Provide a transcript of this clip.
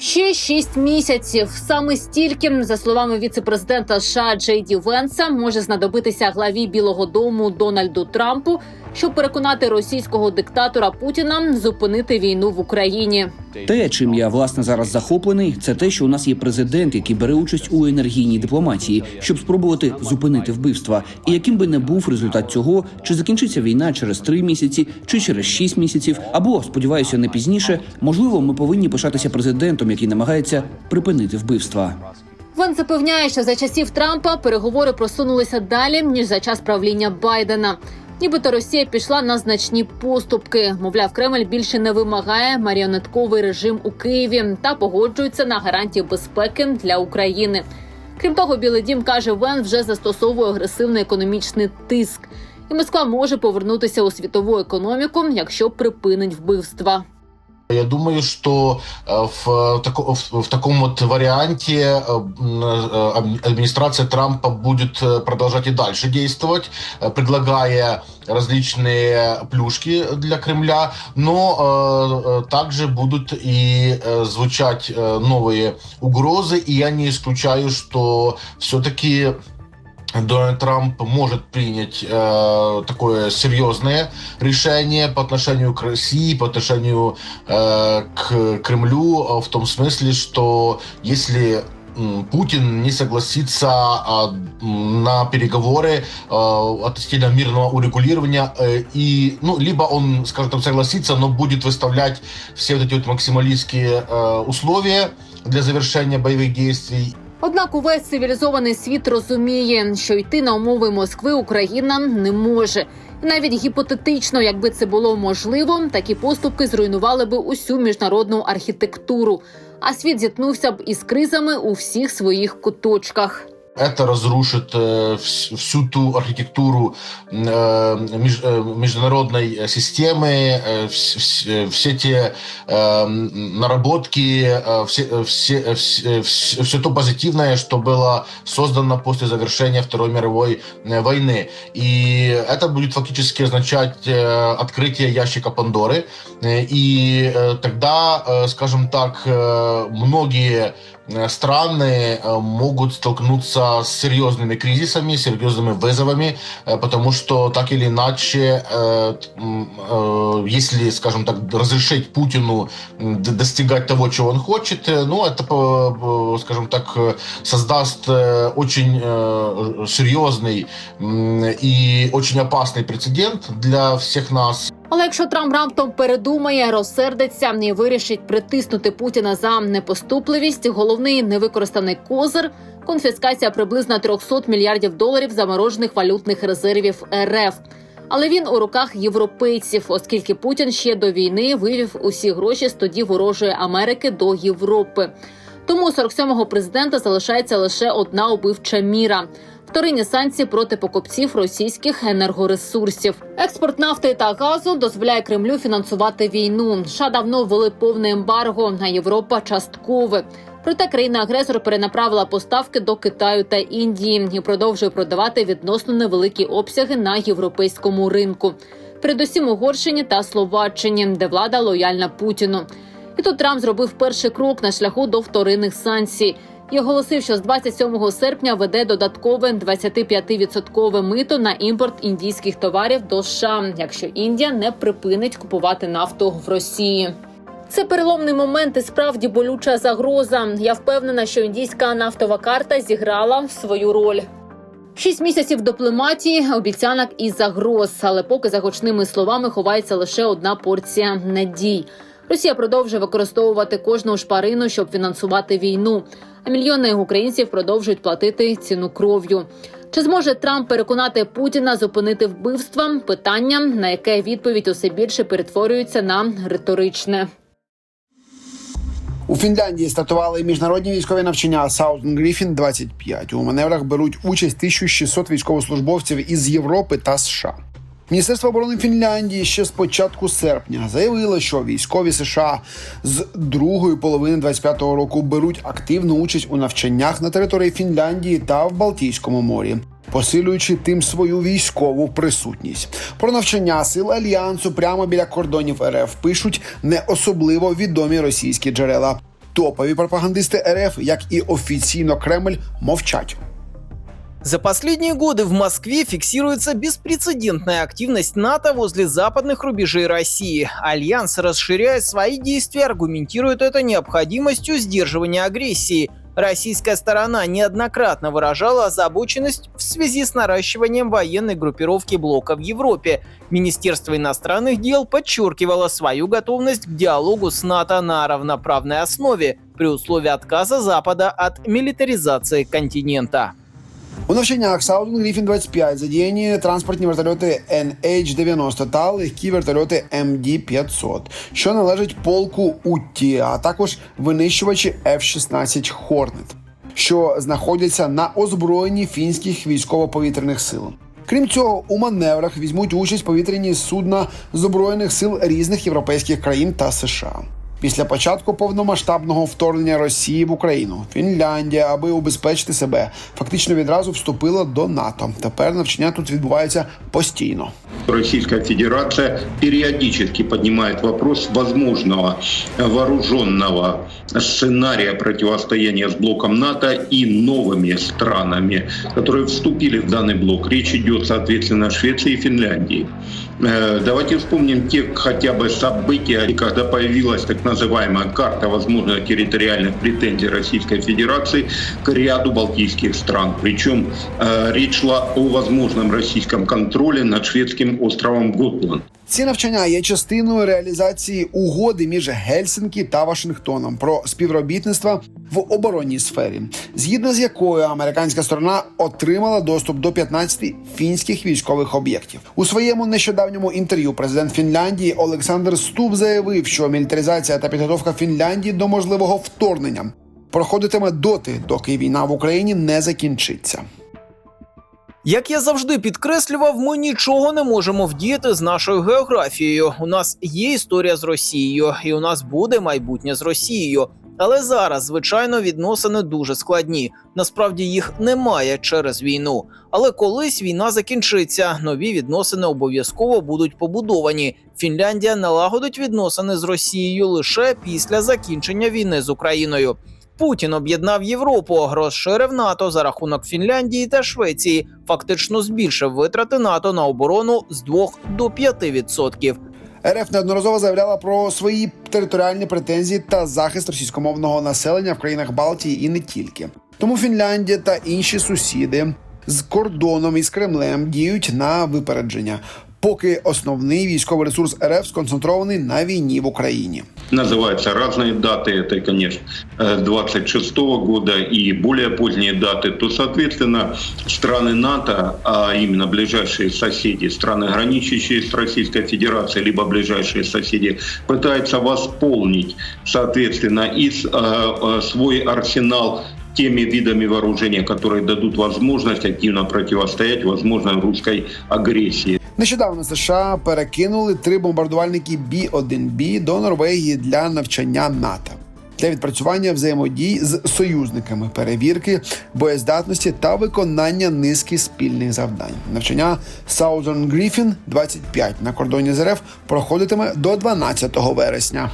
Ще шість місяців. Саме стільки, за словами віцепрезидента США Джей Ді Венса, може знадобитися главі Білого Дому Дональду Трампу, щоб переконати російського диктатора Путіна зупинити війну в Україні. Те, чим я власне зараз захоплений, це те, що у нас є президент, який бере участь у енергійній дипломатії, щоб спробувати зупинити вбивства. І яким би не був результат цього, чи закінчиться війна через три місяці, чи через шість місяців, або сподіваюся, не пізніше, можливо, ми повинні пишатися президентом, який намагається припинити вбивства. Вен запевняє, що за часів Трампа переговори просунулися далі ніж за час правління Байдена. Нібито Росія пішла на значні поступки. Мовляв, Кремль більше не вимагає маріонетковий режим у Києві та погоджується на гарантії безпеки для України. Крім того, Білий Дім каже, Вен вже застосовує агресивний економічний тиск, і Москва може повернутися у світову економіку, якщо припинить вбивства. Я думаю, что э, в, тако- в- в таком вот варианте э, м, э, администрация Трампа будет э, продолжать и дальше действовать, э, предлагая различные плюшки для Кремля, но э, э, также будут и э, звучать э, новые угрозы, и я не исключаю, что все-таки Дональд Трамп может принять э, такое серьезное решение по отношению к России, по отношению э, к Кремлю, э, в том смысле, что если Путин не согласится а, на переговоры э, относительно мирного урегулирования, э, и, ну, либо он, скажем так, согласится, но будет выставлять все вот эти вот максималистские э, условия для завершения боевых действий, Однак увесь цивілізований світ розуміє, що йти на умови Москви Україна не може. І навіть гіпотетично, якби це було можливо, такі поступки зруйнували би усю міжнародну архітектуру. А світ зіткнувся б із кризами у всіх своїх куточках. Это разрушит э, вс- всю ту архитектуру э, э, международной системы, вс- вс- все те наработки, все, все, э, вс- вс- все то позитивное, что было создано после завершения Второй мировой войны. И это будет фактически означать открытие ящика Пандоры. И тогда, скажем так, многие страны э, могут столкнуться с серьезными кризисами, серьезными вызовами, э, потому что так или иначе, э, э, если, скажем так, разрешить Путину достигать того, чего он хочет, э, ну, это, скажем так, э, создаст э, очень э, серьезный и очень опасный прецедент для всех нас. Але якщо Трамп раптом передумає, розсердиться і вирішить притиснути Путіна за непоступливість, головний невикористаний козир конфіскація приблизно 300 мільярдів доларів заморожених валютних резервів РФ. Але він у руках європейців, оскільки Путін ще до війни вивів усі гроші з тоді ворожої Америки до Європи. Тому у 47-го президента залишається лише одна убивча міра. Вторинні санкції проти покупців російських енергоресурсів. Експорт нафти та газу дозволяє Кремлю фінансувати війну. США давно ввели повне ембарго, а Європа часткове. Проте країна-агресор перенаправила поставки до Китаю та Індії і продовжує продавати відносно невеликі обсяги на європейському ринку. Передусім Угорщині та Словаччині, де влада лояльна Путіну. І тут Трамп зробив перший крок на шляху до вторинних санкцій. І оголосив, що з 27 серпня веде додаткове 25% мито на імпорт індійських товарів до США, якщо Індія не припинить купувати нафту в Росії. Це переломний момент і справді болюча загроза. Я впевнена, що індійська нафтова карта зіграла свою роль. Шість місяців дипломатії, обіцянок і загроз. Але поки за гучними словами ховається лише одна порція надій. Росія продовжує використовувати кожну шпарину, щоб фінансувати війну. А мільйони українців продовжують платити ціну кров'ю. Чи зможе Трамп переконати Путіна зупинити вбивства? Питання, на яке відповідь усе більше перетворюється на риторичне. У Фінляндії стартували міжнародні військові навчання Southern Griffin 25 У маневрах беруть участь 1600 військовослужбовців із Європи та США. Міністерство оборони Фінляндії ще з початку серпня заявило, що військові США з другої половини 25-го року беруть активну участь у навчаннях на території Фінляндії та в Балтійському морі. Посилюючи тим свою військову присутність про навчання сил альянсу прямо біля кордонів РФ пишуть не особливо відомі російські джерела. топові пропагандисти РФ, як і офіційно Кремль, мовчать. За последние годы в Москве фиксируется беспрецедентная активность НАТО возле западных рубежей России. Альянс, расширяя свои действия, аргументирует это необходимостью сдерживания агрессии. Российская сторона неоднократно выражала озабоченность в связи с наращиванием военной группировки блока в Европе. Министерство иностранных дел подчеркивало свою готовность к диалогу с НАТО на равноправной основе при условии отказа Запада от милитаризации континента. У навчаннях Southern Griffin 25 задіяні транспортні вертольоти NH-90 та легкі вертольоти MD-500, що належать полку Утті, а також винищувачі F-16 Hornet, що знаходяться на озброєнні фінських військово-повітряних сил. Крім цього, у маневрах візьмуть участь повітряні судна збройних сил різних європейських країн та США. Після початку повномасштабного вторгнення Росії в Україну Фінляндія, аби убезпечити себе, фактично відразу вступила до НАТО. Тепер навчання тут відбувається постійно. Российская Федерация периодически поднимает вопрос возможного вооруженного сценария противостояния с блоком НАТО и новыми странами, которые вступили в данный блок. Речь идет, соответственно, о Швеции и Финляндии. Э, Давайте вспомним те хотя бы события, когда появилась так называемая карта возможных территориальных претензий Российской Федерации к ряду балтийских стран. Причем э, речь шла о возможном российском контроле над шведским островом Готланд. Ці навчання є частиною реалізації угоди між Гельсінкі та Вашингтоном про співробітництво в оборонній сфері, згідно з якою американська сторона отримала доступ до 15 фінських військових об'єктів. У своєму нещодавньому інтерв'ю президент Фінляндії Олександр Ступ заявив, що мілітаризація та підготовка Фінляндії до можливого вторгнення проходитиме доти, доки війна в Україні не закінчиться. Як я завжди підкреслював, ми нічого не можемо вдіяти з нашою географією. У нас є історія з Росією, і у нас буде майбутнє з Росією. Але зараз, звичайно, відносини дуже складні. Насправді їх немає через війну. Але колись війна закінчиться, нові відносини обов'язково будуть побудовані. Фінляндія налагодить відносини з Росією лише після закінчення війни з Україною. Путін об'єднав Європу, розширив НАТО за рахунок Фінляндії та Швеції, фактично збільшив витрати НАТО на оборону з 2 до 5%. РФ неодноразово заявляла про свої територіальні претензії та захист російськомовного населення в країнах Балтії і не тільки. Тому Фінляндія та інші сусіди з кордоном із Кремлем діють на випередження, поки основний військовий ресурс РФ сконцентрований на війні в Україні. Называются разные даты, это, конечно, э, 26 года и более поздние даты, то, соответственно, страны НАТО, а именно ближайшие соседи, страны, граничащие с Российской Федерацией, либо ближайшие соседи, пытаются восполнить, соответственно, и э, э, свой арсенал теми видами вооружения, которые дадут возможность активно противостоять возможной русской агрессии. Нещодавно США перекинули три бомбардувальники Бі-1Бі до Норвегії для навчання НАТО. Для відпрацювання взаємодій з союзниками, перевірки боєздатності та виконання низки спільних завдань. Навчання Southern Griffin 25 на кордоні з РФ проходитиме до 12 вересня.